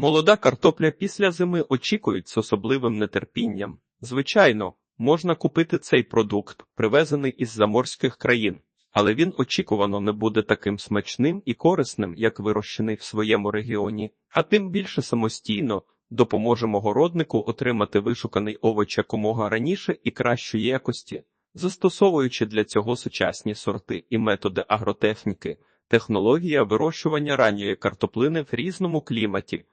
Молода картопля після зими очікують з особливим нетерпінням. Звичайно, можна купити цей продукт, привезений із заморських країн, але він очікувано не буде таким смачним і корисним, як вирощений в своєму регіоні, а тим більше самостійно допоможемо городнику отримати вишуканий овоч якомога раніше і кращої якості, застосовуючи для цього сучасні сорти і методи агротехніки, технологія вирощування ранньої картоплини в різному кліматі.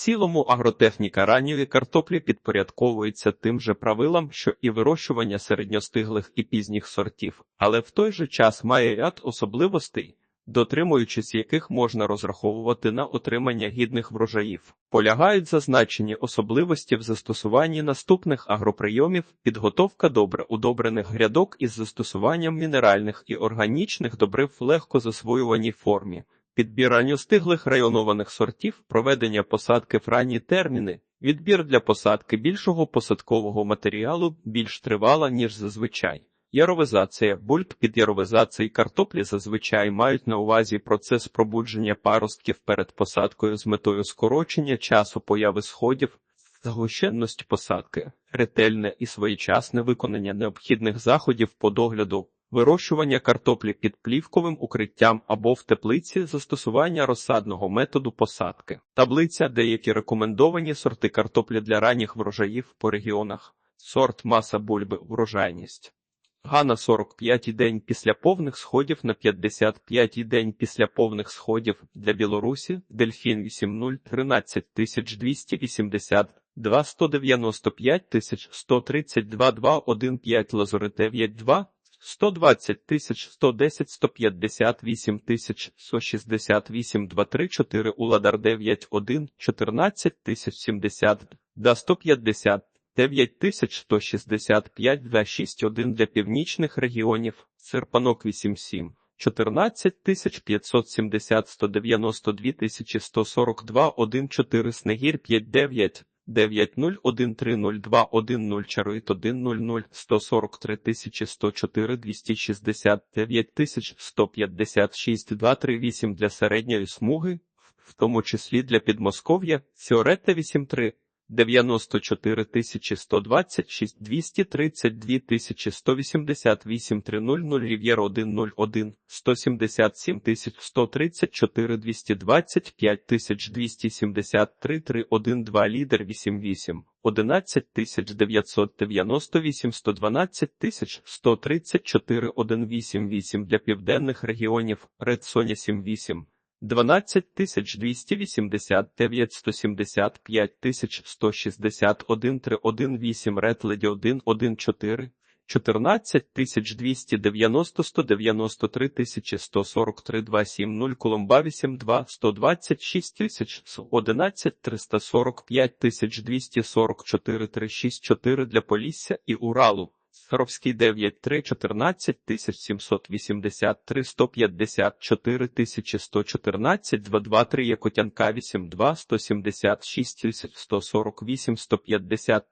Цілому агротехніка ранньої картоплі підпорядковується тим же правилам, що і вирощування середньостиглих і пізніх сортів, але в той же час має ряд особливостей, дотримуючись яких можна розраховувати на отримання гідних врожаїв. Полягають зазначені особливості в застосуванні наступних агроприйомів, підготовка добре удобрених грядок із застосуванням мінеральних і органічних добрив в легко засвоюваній формі. Підбір ранньостиглих районованих сортів, проведення посадки в ранні терміни, відбір для посадки більшого посадкового матеріалу більш тривала, ніж зазвичай. Яровизація бульб під яровизації картоплі зазвичай мають на увазі процес пробудження паростків перед посадкою з метою скорочення часу появи сходів, загущенності посадки, ретельне і своєчасне виконання необхідних заходів по догляду, вирощування картоплі під плівковим укриттям або в теплиці застосування розсадного методу посадки. Таблиця деякі рекомендовані сорти картоплі для ранніх врожаїв по регіонах. Сорт маса бульби врожайність. Гана 45-й день після повних сходів на 55-й день після повних сходів для Білорусі, Дельфін 8.0 13280, 2 195 тисяч 132 215 Лазури 9.2, 120 тисяч 110 158 тисяч 168 234 Уладар 9.1, 14 тисяч 70, да 150 9165 261 для північних регіонів, Серпанок 87, 14 570 192 142 14 Снегір 59, 90130210 Чаруїт 100 143 104 269 156 238 для середньої смуги, в тому числі для Підмосков'я, Сіоретта 83, 94 126 232 188 300 Рів'єр 101 177 134 225 273 312 Лідер 88 11 998 112 134 188 для південних регіонів Ред Соня 78 12 289 175 161 318 Ретледі 1 14 14 290 193 143 270 Коломба 82 126 тисяч 11 345 244 364 для Полісся і Уралу. Харовський 9 3 14 783 154 114 223 Якотянка 8 2 176 148 150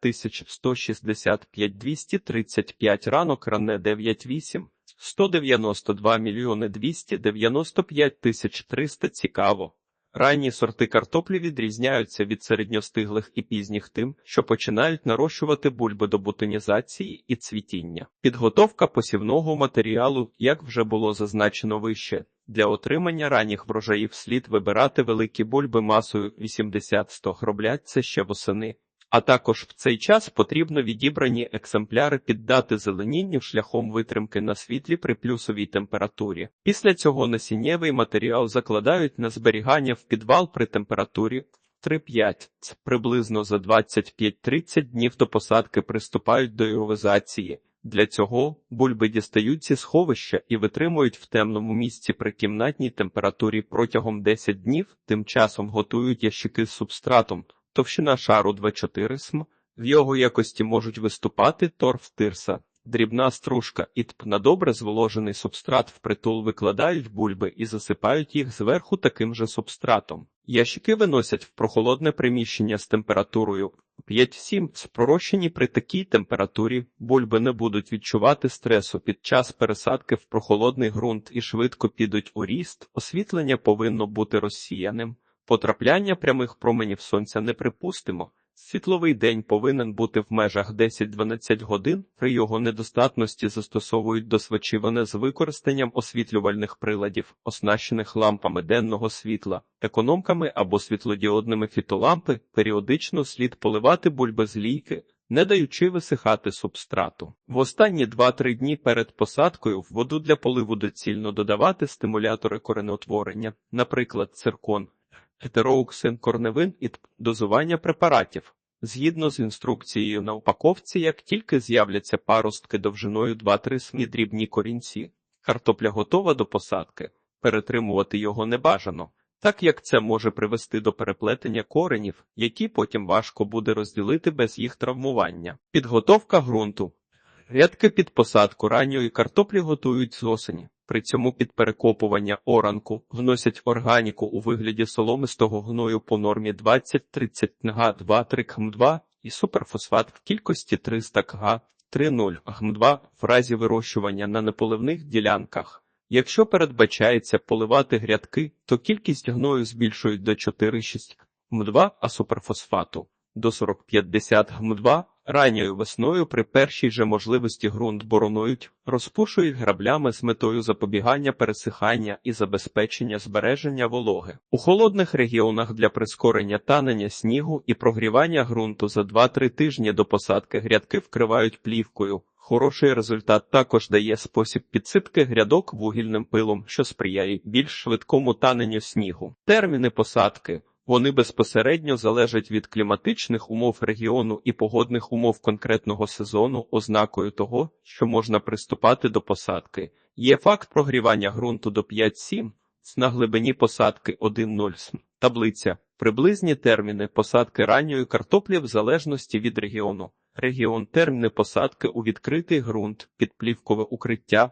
165 235 Ранок Ране 9 8 192 мільйони 295 тисяч 300 Цікаво. Ранні сорти картоплі відрізняються від середньостиглих і пізніх тим, що починають нарощувати бульби до бутонізації і цвітіння. Підготовка посівного матеріалу, як вже було зазначено вище, для отримання ранніх врожаїв слід вибирати великі бульби масою 80-100 гроблять це ще восени. А також в цей час потрібно відібрані екземпляри піддати зеленінню шляхом витримки на світлі при плюсовій температурі. Після цього насіннєвий матеріал закладають на зберігання в підвал при температурі 3-5. Приблизно за 25-30 днів до посадки приступають до іовизації. Для цього бульби дістають зі сховища і витримують в темному місці при кімнатній температурі протягом 10 днів, тим часом готують ящики з субстратом. Товщина шару 2,4 см, в його якості можуть виступати торф тирса, дрібна стружка і тп на добре зволожений субстрат впритул викладають бульби і засипають їх зверху таким же субстратом. Ящики виносять в прохолодне приміщення з температурою 5-7. Пророщені при такій температурі бульби не будуть відчувати стресу під час пересадки в прохолодний ґрунт і швидко підуть у ріст. Освітлення повинно бути розсіяним. Потрапляння прямих променів сонця неприпустимо. Світловий день повинен бути в межах 10-12 годин, при його недостатності застосовують досвечиване з використанням освітлювальних приладів, оснащених лампами денного світла, економками або світлодіодними фітолампи, періодично слід поливати бульби з лійки, не даючи висихати субстрату. В останні 2-3 дні перед посадкою в воду для поливу доцільно додавати стимулятори коренеутворення, наприклад, циркон, гетероуксин, корневин і дозування препаратів. Згідно з інструкцією на упаковці, як тільки з'являться паростки довжиною 2-3 см дрібні корінці, картопля готова до посадки, перетримувати його не бажано, так як це може привести до переплетення коренів, які потім важко буде розділити без їх травмування. Підготовка ґрунту. Рядки під посадку ранньої картоплі готують з осені. При цьому під перекопування оранку вносять органіку у вигляді соломистого гною по нормі 20-30 га 2-3 км2 і суперфосфат в кількості 300 га 3,0 гм2 в разі вирощування на неполивних ділянках. Якщо передбачається поливати грядки, то кількість гною збільшують до 4-6 гм2, а суперфосфату до 40-50 гм2. Ранньою весною при першій же можливості ґрунт боронують, розпушують граблями з метою запобігання пересихання і забезпечення збереження вологи. У холодних регіонах для прискорення танення снігу і прогрівання ґрунту за 2-3 тижні до посадки грядки вкривають плівкою. Хороший результат також дає спосіб підсипки грядок вугільним пилом, що сприяє більш швидкому таненню снігу. Терміни посадки вони безпосередньо залежать від кліматичних умов регіону і погодних умов конкретного сезону, ознакою того, що можна приступати до посадки. Є факт прогрівання ґрунту до 5-7 на глибині посадки 1-0 см. Таблиця. Приблизні терміни посадки ранньої картоплі в залежності від регіону. Регіон терміни посадки у відкритий ґрунт, підплівкове укриття,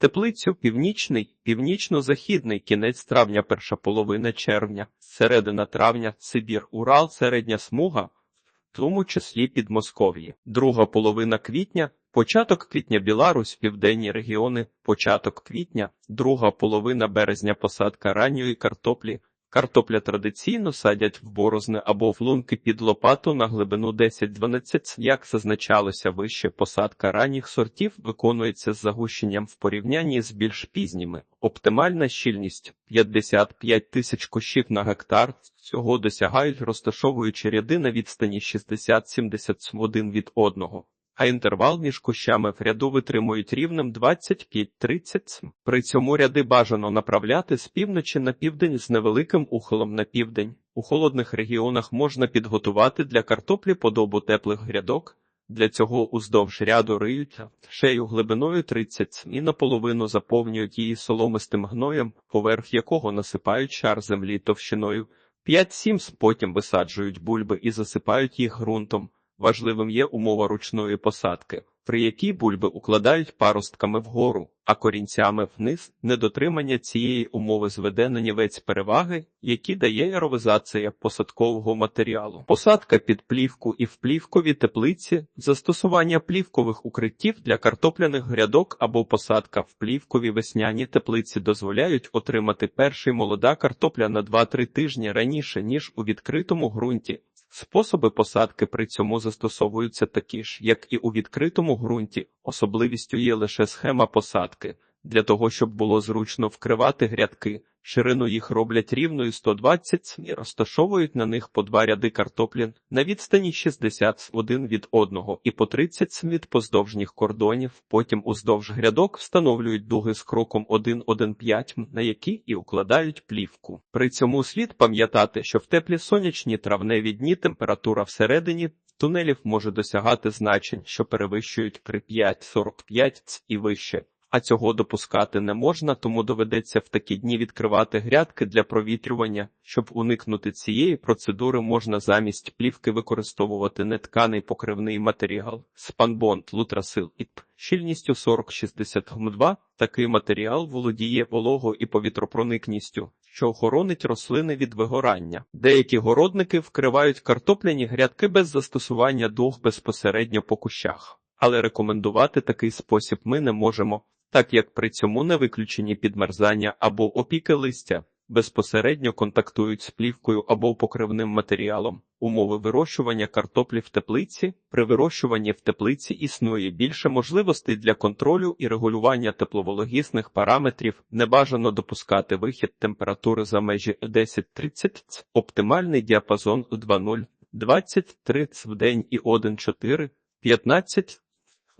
Теплицю північний, північно-західний кінець травня, перша половина червня, середина травня, Сибір, Урал, середня смуга, в тому числі Підмосков'ї, друга половина квітня, початок квітня Біларусь, південні регіони, початок квітня, друга половина березня посадка ранньої картоплі. Картопля традиційно садять в борозни або в лунки під лопату на глибину 10-12 Як зазначалося вище, посадка ранніх сортів виконується з загущенням в порівнянні з більш пізніми. Оптимальна щільність 55 тисяч кущів на гектар. Цього досягають розташовуючи ряди на відстані 60-70 см один від одного. А інтервал між кущами в ряду витримують рівнем 25-30 см. При цьому ряди бажано направляти з півночі на південь з невеликим ухилом на південь. У холодних регіонах можна підготувати для картоплі подобу теплих грядок. Для цього уздовж ряду риють шею глибиною 30 см і наполовину заповнюють її соломистим гноєм, поверх якого насипають шар землі товщиною 5-7 см. Потім висаджують бульби і засипають їх ґрунтом. Важливим є умова ручної посадки, при якій бульби укладають паростками вгору, а корінцями вниз. Недотримання цієї умови зведе на нівець переваги, які дає аеровизація посадкового матеріалу. Посадка під плівку і в плівкові теплиці, застосування плівкових укриттів для картопляних грядок або посадка в плівкові весняні теплиці дозволяють отримати перший молода картопля на 2-3 тижні раніше, ніж у відкритому ґрунті. Способи посадки при цьому застосовуються такі ж, як і у відкритому ґрунті. Особливістю є лише схема посадки. Для того, щоб було зручно вкривати грядки, ширину їх роблять рівною 120 см і розташовують на них по два ряди картоплін на відстані 60 см один від одного і по 30 см від поздовжніх кордонів. Потім уздовж грядок встановлюють дуги з кроком 1,1,5 м, на які і укладають плівку. При цьому слід пам'ятати, що в теплі сонячні травневі дні температура всередині тунелів може досягати значень, що перевищують 35-45 ц і вище. А цього допускати не можна, тому доведеться в такі дні відкривати грядки для провітрювання. Щоб уникнути цієї процедури, можна замість плівки використовувати нетканий покривний матеріал спанбонд, лутрасил і. Щільністю 40-60 гм2 такий матеріал володіє вологою і повітропроникністю, що охоронить рослини від вигорання. Деякі городники вкривають картопляні грядки без застосування дуг безпосередньо по кущах. Але рекомендувати такий спосіб ми не можемо, так як при цьому не виключені підмерзання або опіки листя. безпосередньо контактують з плівкою або покривним матеріалом. Умови вирощування картоплі в теплиці. При вирощуванні в теплиці існує більше можливостей для контролю і регулювання тепловологісних параметрів. Не бажано допускати вихід температури за межі 10-30 Ц. Оптимальний діапазон 2,0 23 Ц в день і 1,4 15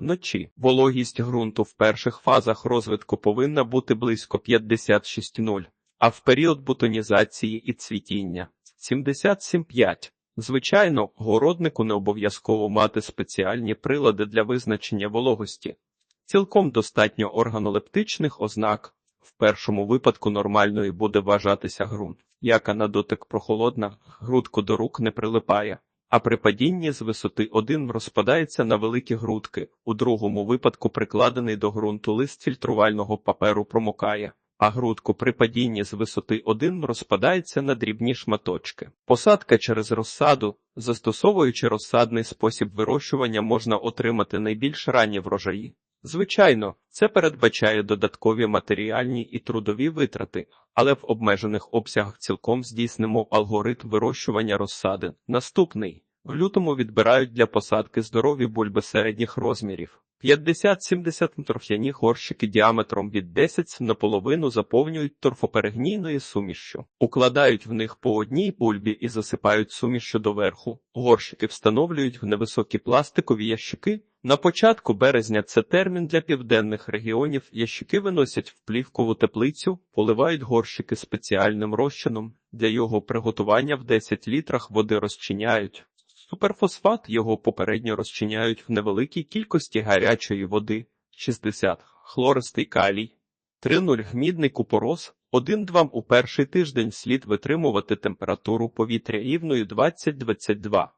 Вночі вологість ґрунту в перших фазах розвитку повинна бути близько 56,0, а в період бутонізації і цвітіння 77,5. Звичайно, городнику не обов'язково мати спеціальні прилади для визначення вологості. Цілком достатньо органолептичних ознак. В першому випадку нормальною буде вважатися ґрунт, яка на дотик прохолодна, грудку до рук не прилипає а при падінні з висоти один розпадається на великі грудки. У другому випадку прикладений до ґрунту лист фільтрувального паперу промокає, а грудку при падінні з висоти 1 розпадається на дрібні шматочки. Посадка через розсаду, застосовуючи розсадний спосіб вирощування, можна отримати найбільш ранні врожаї. Звичайно, це передбачає додаткові матеріальні і трудові витрати, але в обмежених обсягах цілком здійснимо алгоритм вирощування розсади. Наступний в лютому відбирають для посадки здорові бульби середніх розмірів. 50-70 торф'яні горщики діаметром від 10 наполовину заповнюють торфоперегнійною сумішшю, укладають в них по одній бульбі і засипають сумішшю доверху. Горщики встановлюють в невисокі пластикові ящики. На початку березня це термін для південних регіонів. Ящики виносять в плівкову теплицю, поливають горщики спеціальним розчином. Для його приготування в 10 літрах води розчиняють. Суперфосфат його попередньо розчиняють в невеликій кількості гарячої води 60 хлористий калій, 3,0 гмідний купорос, 1-2 у перший тиждень слід витримувати температуру повітря рівною 20-22.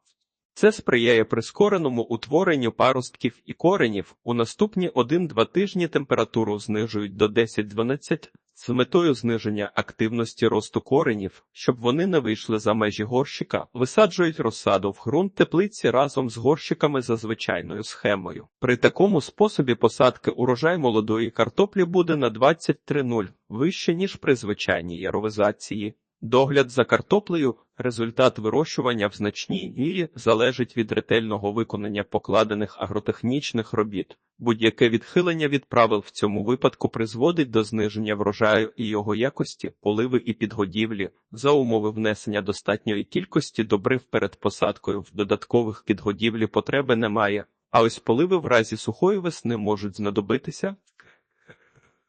Це сприяє прискореному утворенню паростків і коренів. У наступні 1-2 тижні температуру знижують до 10-12 з метою зниження активності росту коренів, щоб вони не вийшли за межі горщика, висаджують розсаду в ґрунт теплиці разом з горщиками за звичайною схемою. При такому способі посадки урожай молодої картоплі буде на 23,0 вище ніж при звичайній яровизації. Догляд за картоплею, результат вирощування в значній мірі залежить від ретельного виконання покладених агротехнічних робіт. Будь-яке відхилення від правил в цьому випадку призводить до зниження врожаю і його якості, поливи і підгодівлі, за умови внесення достатньої кількості добрив перед посадкою в додаткових підгодівлі потреби немає, а ось поливи в разі сухої весни можуть знадобитися.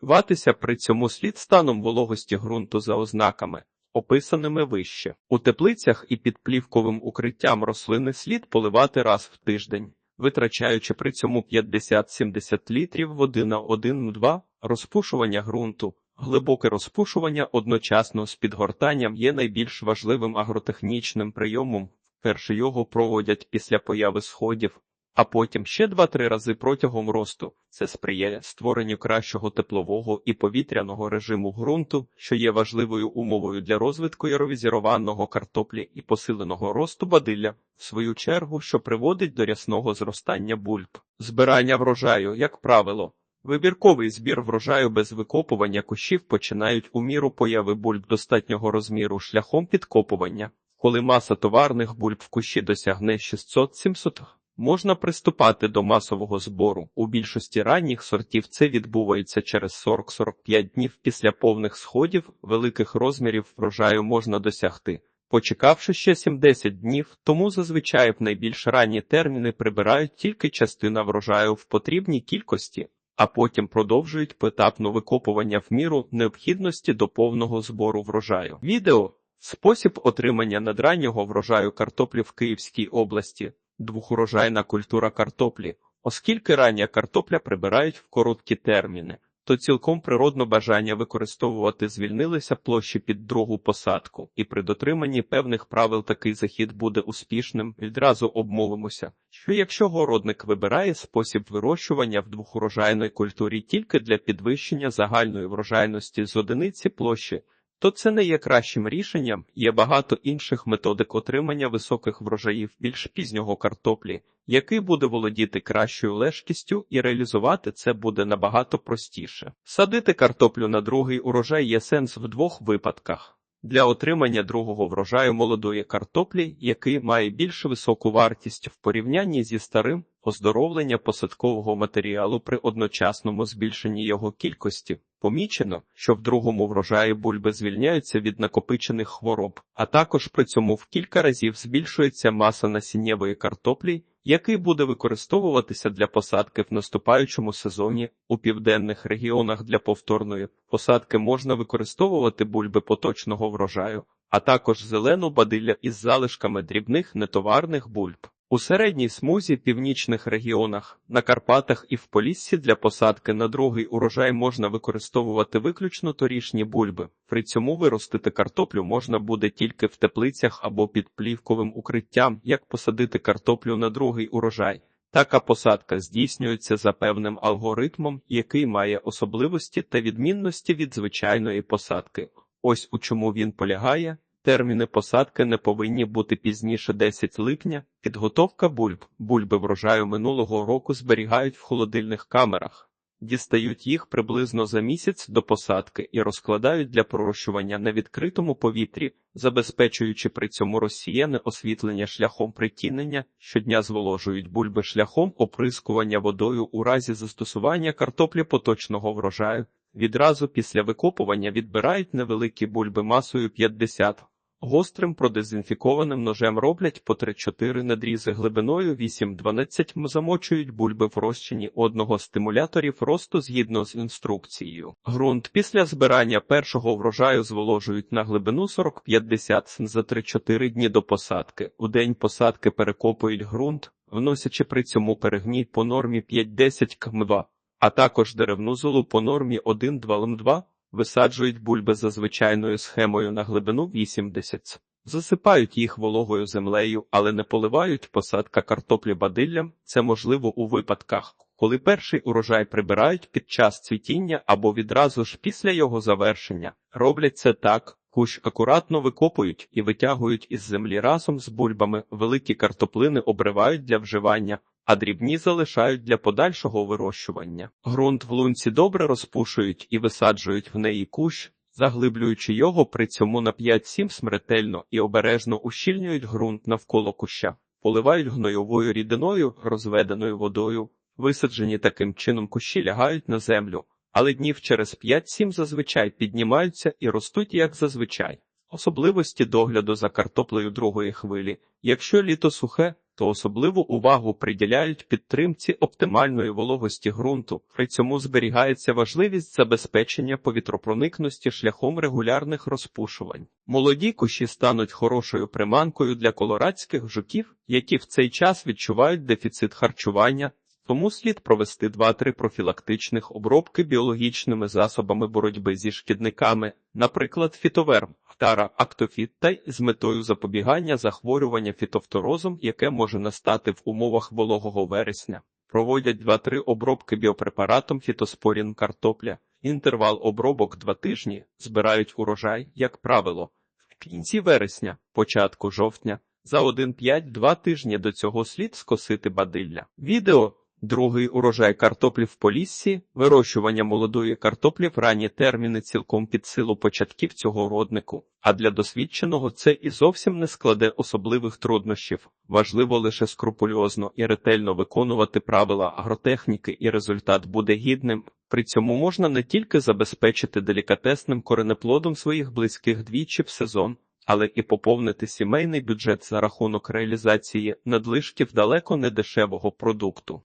Ватися при цьому слід станом вологості ґрунту за ознаками описаними вище. У теплицях і під плівковим укриттям рослини слід поливати раз в тиждень, витрачаючи при цьому 50-70 літрів води на 1-2 розпушування ґрунту. Глибоке розпушування одночасно з підгортанням є найбільш важливим агротехнічним прийомом. Перше його проводять після появи сходів, а потім ще два-три рази протягом росту. Це сприяє створенню кращого теплового і повітряного режиму ґрунту, що є важливою умовою для розвитку яровізірованого картоплі і посиленого росту бадилля, в свою чергу, що приводить до рясного зростання бульб. Збирання врожаю, як правило. Вибірковий збір врожаю без викопування кущів починають у міру появи бульб достатнього розміру шляхом підкопування, коли маса товарних бульб в кущі досягне 600-700 Можна приступати до масового збору. У більшості ранніх сортів це відбувається через 40-45 днів після повних сходів, великих розмірів врожаю можна досягти. Почекавши ще 70 днів, тому зазвичай в найбільш ранні терміни прибирають тільки частина врожаю в потрібній кількості, а потім продовжують поетапно викопування в міру необхідності до повного збору врожаю. Відео спосіб отримання надраннього врожаю картоплі в Київській області двохурожайна культура картоплі, оскільки рання картопля прибирають в короткі терміни, то цілком природно бажання використовувати звільнилися площі під другу посадку, і при дотриманні певних правил такий захід буде успішним. Відразу обмовимося, що якщо городник вибирає спосіб вирощування в двохурожайної культурі тільки для підвищення загальної врожайності з одиниці площі, то це не є кращим рішенням. Є багато інших методик отримання високих врожаїв більш пізнього картоплі, який буде володіти кращою лежкістю, і реалізувати це буде набагато простіше. Садити картоплю на другий урожай є сенс в двох випадках. Для отримання другого врожаю молодої картоплі, який має більш високу вартість в порівнянні зі старим, оздоровлення посадкового матеріалу при одночасному збільшенні його кількості. Помічено, що в другому врожаї бульби звільняються від накопичених хвороб, а також при цьому в кілька разів збільшується маса насіннєвої картоплі, який буде використовуватися для посадки в наступаючому сезоні у південних регіонах для повторної посадки можна використовувати бульби поточного врожаю, а також зелену бадилля із залишками дрібних нетоварних бульб. У середній смузі північних регіонах, на Карпатах і в Поліссі для посадки на другий урожай можна використовувати виключно торішні бульби. При цьому виростити картоплю можна буде тільки в теплицях або під плівковим укриттям, як посадити картоплю на другий урожай. Така посадка здійснюється за певним алгоритмом, який має особливості та відмінності від звичайної посадки. Ось у чому він полягає. Терміни посадки не повинні бути пізніше 10 липня. Підготовка бульб. Бульби врожаю минулого року зберігають в холодильних камерах, дістають їх приблизно за місяць до посадки і розкладають для пророщування на відкритому повітрі, забезпечуючи при цьому розсіяне освітлення шляхом притінення, щодня зволожують бульби шляхом оприскування водою у разі застосування картоплі поточного врожаю. Відразу після викопування відбирають невеликі бульби масою 50 Гострим продезінфікованим ножем роблять по 3-4 надрізи глибиною 8-12 замочують бульби в розчині одного з стимуляторів росту згідно з інструкцією. Ґрунт після збирання першого врожаю зволожують на глибину 40-50 см за 3-4 дні до посадки. У день посадки перекопують ґрунт, вносячи при цьому перегній по нормі 5-10 км2, а також деревну золу по нормі 1-2 лм2. Висаджують бульби за звичайною схемою на глибину 80 Засипають їх вологою землею, але не поливають посадка картоплі бадиллям. Це можливо у випадках, коли перший урожай прибирають під час цвітіння або відразу ж після його завершення. Роблять це так. Кущ акуратно викопують і витягують із землі разом з бульбами, великі картоплини обривають для вживання, а дрібні залишають для подальшого вирощування. Грунт в лунці добре розпушують і висаджують в неї кущ, заглиблюючи його при цьому на 5-7 смертельно і обережно ущільнюють ґрунт навколо куща, поливають гнойовою рідиною, розведеною водою. Висаджені таким чином кущі лягають на землю, але днів через 5-7 зазвичай піднімаються і ростуть як зазвичай. Особливості догляду за картоплею другої хвилі. Якщо літо сухе, то особливу увагу приділяють підтримці оптимальної вологості ґрунту. При цьому зберігається важливість забезпечення повітропроникності шляхом регулярних розпушувань. Молоді кущі стануть хорошою приманкою для колорадських жуків, які в цей час відчувають дефіцит харчування. Тому слід провести 2-3 профілактичних обробки біологічними засобами боротьби зі шкідниками, наприклад, фітоверм, ftara, актофіт та з метою запобігання захворювання фітофторозом, яке може настати в умовах вологого вересня. Проводять 2-3 обробки біопрепаратом фітоспорін картопля, інтервал обробок 2 тижні, збирають урожай, як правило, в кінці вересня, початку жовтня. За 1-5-2 тижні до цього слід скосити бадилля. Відео Другий урожай картоплі в Поліссі, вирощування молодої картоплі в ранні терміни цілком під силу початків цього роднику, а для досвідченого це і зовсім не складе особливих труднощів. Важливо лише скрупульозно і ретельно виконувати правила агротехніки, і результат буде гідним. При цьому можна не тільки забезпечити делікатесним коренеплодом своїх близьких двічі в сезон, але і поповнити сімейний бюджет за рахунок реалізації надлишків далеко не дешевого продукту.